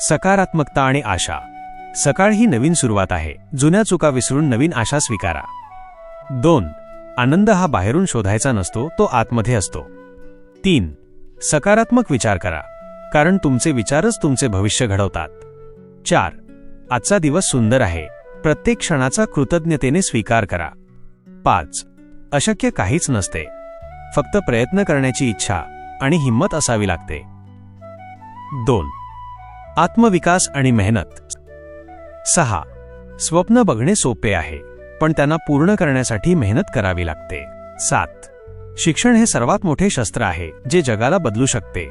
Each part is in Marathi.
सकारात्मकता आणि आशा. सकाळ ही नवीन सुरुवात आहे. जुन्या चुका विसरून नवीन आशा स्वीकारा. दोन आनंद हा बाहेरून शोधायचा नसतो तो आतमध्ये असतो. तीन सकारात्मक विचार करा. कारण तुमचे विचारच तुमचे भविष्य घडवतात. चार आजचा दिवस सुंदर आहे. प्रत्येक क्षणाचा कृतज्ञतेने स्वीकार करा. पाच अशक्य काहीच नसते. फक्त प्रयत्न करण्याची इच्छा आणि हिंमत असावी लागते. दोन आत्मविकास आणि मेहनत. सहा. स्वप्न बघणे सोपे आहे पण त्यांना पूर्ण करण्यासाठी मेहनत करावी लागते. सात. शिक्षण हे सर्वात मोठे शस्त्र आहे जे जगाला बदलू शकते.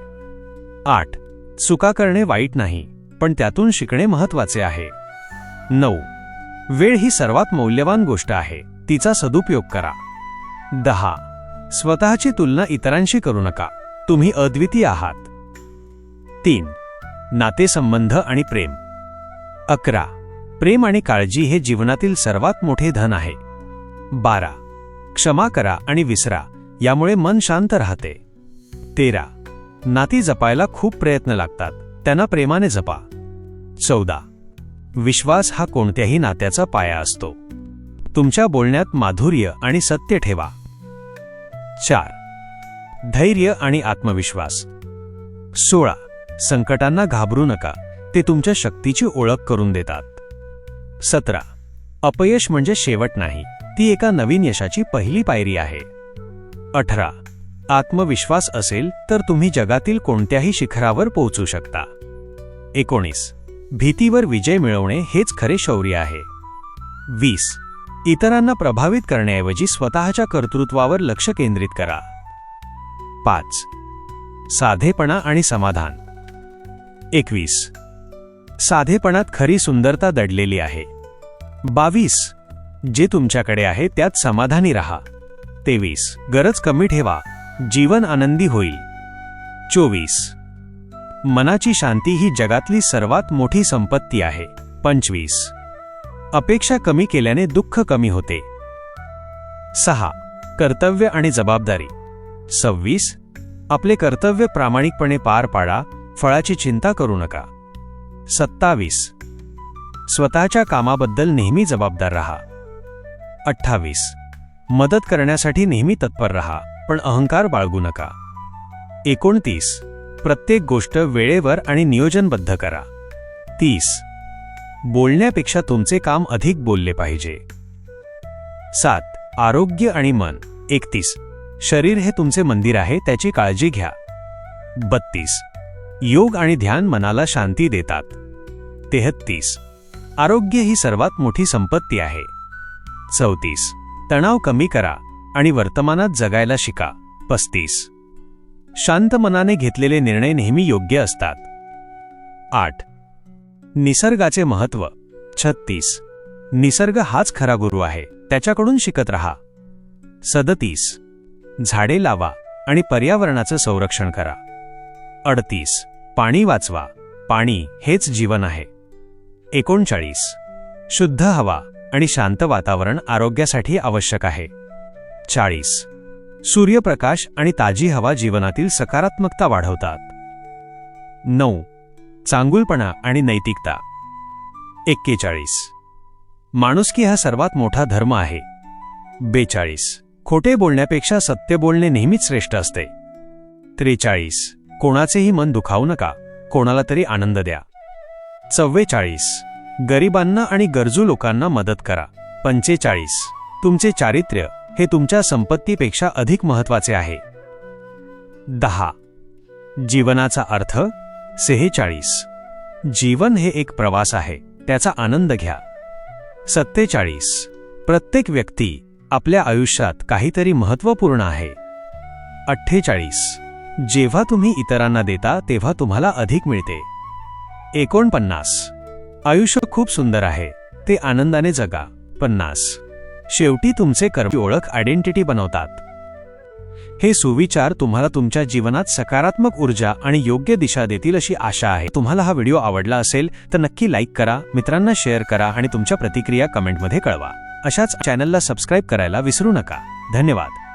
आठ. चुका करणे वाईट नाही पण त्यातून शिकणे महत्त्वाचे आहे. नऊ. वेळ ही सर्वात मौल्यवान गोष्ट आहे तिचा सदुपयोग करा. दहा. स्वतःची तुलना इतरांशी करू नका तुम्ही अद्वितीय आहात. तीन. नातेसंबंध आणि प्रेम. अकरा. प्रेम आणि काळजी हे जीवनातील सर्वात मोठे धन आहे. बारा. क्षमा करा आणि विसरा यामुळे मन शांत राहते. तेरा. नाती जपायला खूप प्रयत्न लागतात त्यांना प्रेमाने जपा. चौदा. विश्वास हा कोणत्याही नात्याचा पाया असतो. तुमच्या बोलण्यात माधुर्य आणि सत्य ठेवा. चार. धैर्य आणि आत्मविश्वास. सोळा. संकटांना घाबरू नका ते तुमच्या शक्तीची ओळख करून देतात. सतरा. अपयश म्हणजे शेवट नाही ती एका नवीन यशाची पहिली पायरी आहे. अठरा. आत्मविश्वास असेल तर तुम्ही जगातील कोणत्याही शिखरावर पोहोचू शकता. एकोणीस. भीतीवर विजय मिळवणे हेच खरे शौर्य आहे. वीस. इतरांना प्रभावित करण्याऐवजी स्वतःच्या कर्तृत्वावर लक्ष केंद्रित करा. पाच. साधेपणा आणि समाधान. एकवीस. साधेपणात खरी सुंदरता दडलेली आहे. बावीस. जे तुमच्याकडे आहे त्यात समाधानी राहा. तेवीस. गरज कमी ठेवा. जीवन आनंदी होईल. चोवीस. मनाची शांती ही जगातली सर्वात मोठी संपत्ती आहे. पंचवीस. अपेक्षा कमी केल्याने दुःख कमी होते. सहा. कर्तव्य आणि जबाबदारी. सव्वीस. आपले कर्तव्य प्रामाणिकपणे पार पाडा. फळाची चिंता करू नका. सत्तावीस. स्वतःच्या कामाबद्दल नेहमी जबाबदार राहा. अठ्ठावीस. मदत करण्यासाठी नेहमी तत्पर राहा पण अहंकार बाळगू नका. एकोणतीस. प्रत्येक गोष्ट वेळेवर आणि नियोजनबद्ध करा. तीस. बोलण्यापेक्षा तुमचे काम अधिक बोलले पाहिजे. सात. आरोग्य आणि मन. एकतीस. शरीर हे तुमचे मंदिर आहे त्याची काळजी घ्या. बत्तीस. योग आणि ध्यान मनाला शांती देतात. तेहत्तीस. आरोग्य ही सर्वात मोठी संपत्ती आहे. चौतीस. तणाव कमी करा आणि वर्तमानात जगायला शिका. पस्तीस. शांत मनाने घेतलेले निर्णय नेहमी योग्य असतात. आठ. निसर्गाचे महत्त्व छत्तीस. निसर्ग हाच खरा गुरु आहे. त्याच्याकडून शिकत रहा. सदतीस. झाडे लावा आणि पर्यावरणाचं संरक्षण करा. अडतीस. पाणी वाचवा. पाणी हेच जीवन आहे. एकोणचाळीस. शुद्ध हवा आणि शांत वातावरण आरोग्यासाठी आवश्यक आहे. चाळीस. सूर्यप्रकाश आणि ताजी हवा जीवनातील सकारात्मकता वाढवतात. नऊ. चांगुलपणा आणि नैतिकता. एक्केचाळीस. माणुसकी हा सर्वात मोठा धर्म आहे. बेचाळीस. खोटे बोलण्यापेक्षा सत्य बोलणे नेहमीच श्रेष्ठ असते. त्रेचाळीस. कोणाचेही मन दुखावू नका. कोणाला तरी आनंद द्या. चव्वेचाळीस. गरिबांना आणि गरजू लोकांना मदत करा. पंचेचाळीस. तुमचे चारित्र्य हे तुमच्या संपत्तीपेक्षा अधिक महत्त्वाचे आहे. दहा. जीवनाचा अर्थ? सेहेचाळीस. जीवन हे एक प्रवास आहे. त्याचा आनंद घ्या. सत्तेचाळीस. प्रत्येक व्यक्ती आपल्या आयुष्यात काहीतरी महत्त्वपूर्ण आहे. अठ्ठेचाळीस. जेव्हा तुम्ही इतरांना देता तेव्हा तुम्हाला अधिक मिळते. एकोणपन्नास. आयुष्य खूप सुंदर आहे. ते आनंदाने जगा. पन्नास. शेवटी तुमचे कर्म ओळख आयडेंटिटी बनवतात. हे सुविचार तुम्हाला तुमच्या जीवनात सकारात्मक ऊर्जा आणि योग्य दिशा देतील अशी आशा आहे. तुम्हाला हा व्हिडिओ आवडला असेल तर नक्की लाईक करा मित्रांना शेअर करा आणि तुमच्या प्रतिक्रिया कमेंटमध्ये कळवा. अशाच चॅनलला सबस्क्राईब करायला विसरू नका. धन्यवाद.